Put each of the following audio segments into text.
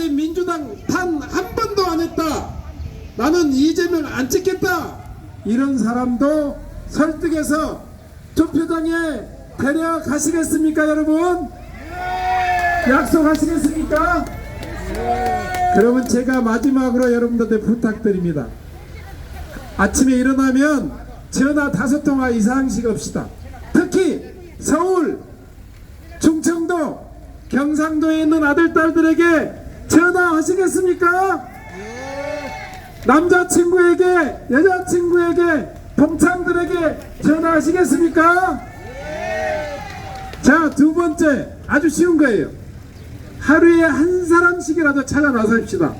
오래된 민주당 단 한 번도 안 했다. 나는 이재명 안 찍겠다. 이런 사람도 설득해서 투표장에 데려가시겠습니까, 여러분? 약속하시겠습니까? 그러면 제가 마지막으로 여러분들한테 부탁드립니다. 아침에 일어나면 전화 다섯 통화 이상씩 합시다. 특히 서울, 충청도, 경상도에 있는 아들, 딸들에게 전화하시겠습니까? 남자친구에게, 여자친구에게, 동창들에게 전화하시겠습니까? 자, 두 번째, 아주 쉬운 거예요. 하루에 한 사람씩이라도 찾아 나섭시다.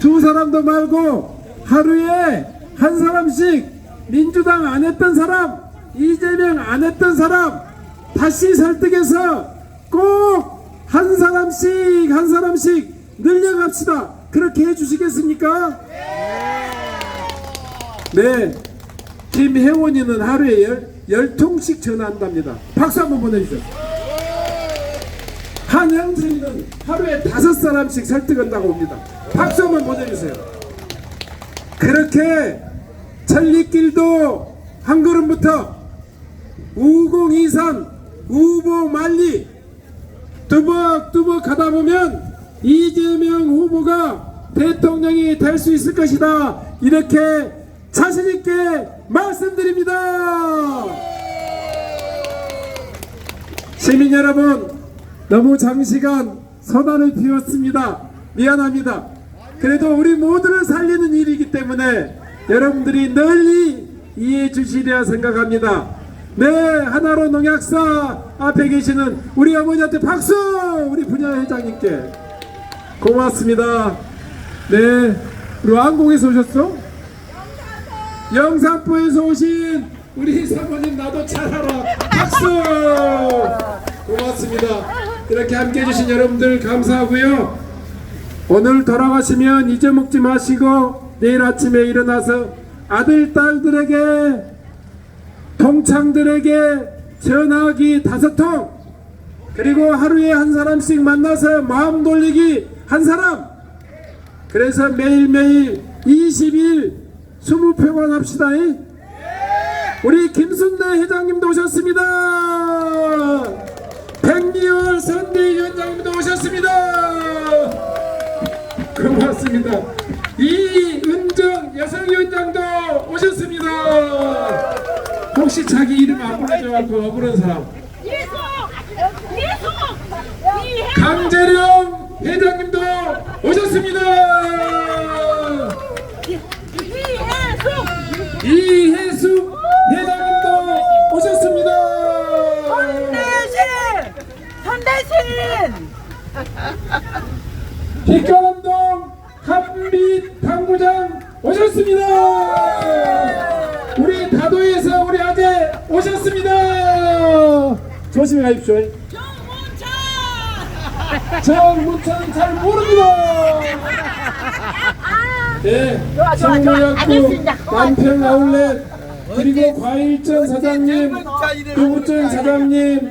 두 사람도 말고 하루에 한 사람씩 민주당 안 했던 사람, 이재명 안 했던 사람 다시 설득해서 꼭 한 사람씩 한 사람씩 늘려갑시다. 그렇게 해주시겠습니까? 네. 김혜원이는 하루에 열, 열 통씩 전화한답니다. 박수 한번 보내주세요. 한영진이는 하루에 다섯 사람씩 설득한다고 옵니다. 박수 한번 보내주세요. 그렇게 천리길도 한 걸음부터 우공이산 우보만리 뚜벅뚜벅 가다 보면 이재명 후보가 대통령이 될 수 있을 것이다 이렇게 자신 있게 말씀드립니다. 시민 여러분 너무 장시간 선언을 피웠습니다. 미안합니다. 그래도 우리 모두를 살리는 일이기 때문에 여러분들이 널리 이해해 주시리라 생각합니다. 네, 하나로 농약사 앞에 계시는 우리 어머니한테 박수! 우리 분야 회장님께 고맙습니다. 네, 우리 왕공에서 오셨어? 영산포에서 오신 우리 사모님 나도 잘하라 박수! 고맙습니다. 이렇게 함께 해주신 여러분들 감사하고요. 오늘 돌아가시면 잊어먹지 마시고 내일 아침에 일어나서 아들 딸들에게 동창들에게 전화기 다섯 통 그리고 하루에 한 사람씩 만나서 마음 돌리기 한 사람 그래서 매일매일 20일 20표만 합시다 잉? 우리 김순대 회장님도 오셨습니다 백미월 선대 위원장님도 오셨습니다 고맙습니다. 이은정 여성위원장도 오셨습니다. 혹시 자기 이름 안 불러줘갖고 억울한 사람. 예수! 예수! 이해! 강재령 회장님도 오셨습니다. 이혜숙 회장님도 오셨습니다. 선대신! 선대신! 빛가람동 한빛 당구장 오셨습니다. 우리 다도에서 우리 아재 오셨습니다. 조심히 가십시오. 정문차! 정문찬 잘 모릅니다. 네, 좋아, 좋아. 청구역구 알겠습니다. 남평 아울렛 그리고 과일전 사장님, 두부전 사장님,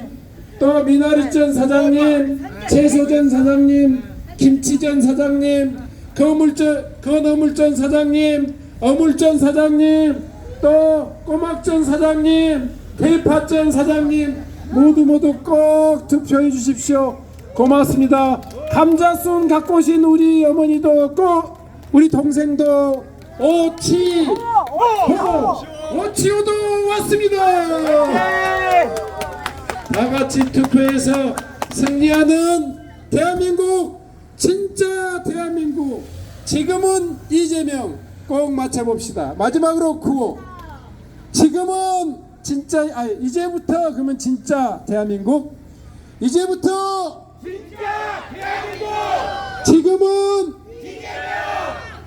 또 미나리전 사장님, 채소전 사장님, 김치전 사장님, 거물전 건어물전 사장님, 어물전 사장님, 또 꼬막전 사장님, 대파전 사장님 모두 모두 꼭 투표해 주십시오. 고맙습니다. 감자순 갖고 오신 우리 어머니도 꼭 우리 동생도 오치 호 오치호도 왔습니다. 다 같이 투표해서 승리하는 대한민국 진짜 대한민국 지금은 이재명 꼭 맞춰봅시다. 마지막으로 구호 지금은 진짜 아 이제부터 그러면 진짜 대한민국 이제부터 지금은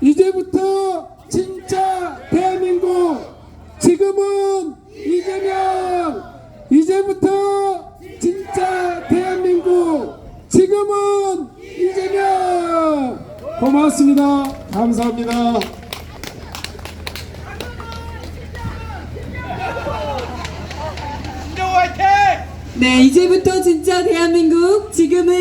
이제부터 진짜 대한민국. 지금은 이재명. 이제부터 진짜 대한민국. 지금은 이재명. 고맙습니다. 감사합니다. 네, 이제부터 진짜 대한민국 지금은